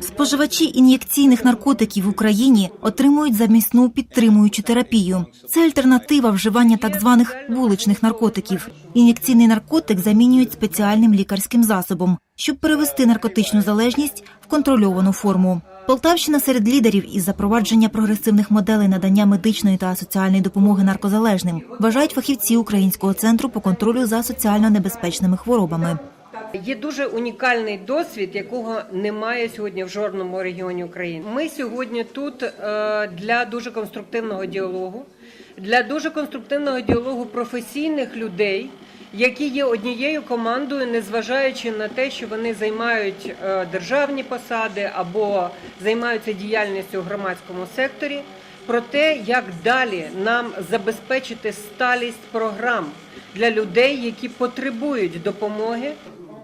Споживачі ін'єкційних наркотиків в Україні отримують замісну підтримуючу терапію. Це альтернатива вживання так званих вуличних наркотиків. Ін'єкційний наркотик замінюють спеціальним лікарським засобом, щоб перевести наркотичну залежність в контрольовану форму. Полтавщина серед лідерів із запровадження прогресивних моделей надання медичної та соціальної допомоги наркозалежним, вважають фахівці Українського центру по контролю за соціально небезпечними хворобами. Є дуже унікальний досвід, якого немає сьогодні в жодному регіоні України. Ми сьогодні тут е, для дуже конструктивного діалогу, для дуже конструктивного діалогу професійних людей, які є однією командою, незважаючи на те, що вони займають е, державні посади або займаються діяльністю у громадському секторі. Про те, як далі нам забезпечити сталість програм для людей, які потребують допомоги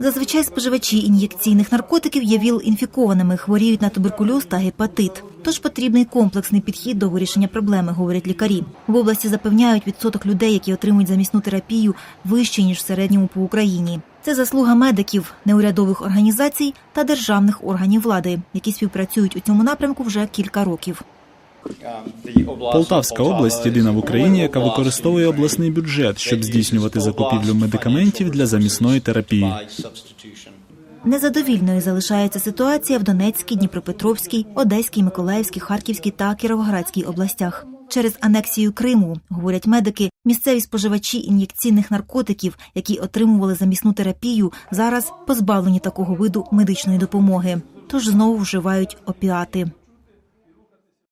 Зазвичай споживачі ін'єкційних наркотиків є ВІЛ-інфікованими, хворіють на туберкульоз та гепатит. Тож потрібний комплексний підхід до вирішення проблеми, говорять лікарі. В області запевняють, відсоток людей, які отримують замісну терапію, вищий ніж в середньому по Україні. Це заслуга медиків, неурядових організацій та державних органів влади, які співпрацюють у цьому напрямку вже кілька років. Полтавська область єдина в Україні, яка використовує обласний бюджет, щоб здійснювати закупівлю медикаментів для замісної терапії. Незадовільною залишається ситуація в Донецькій, Дніпропетровській, Одеській, Миколаївській, Харківській та Кіровоградській областях. Через анексію Криму, говорять медики, місцеві споживачі ін'єкційних наркотиків, які отримували замісну терапію, зараз позбавлені такого виду медичної допомоги, тож знову вживають опіати.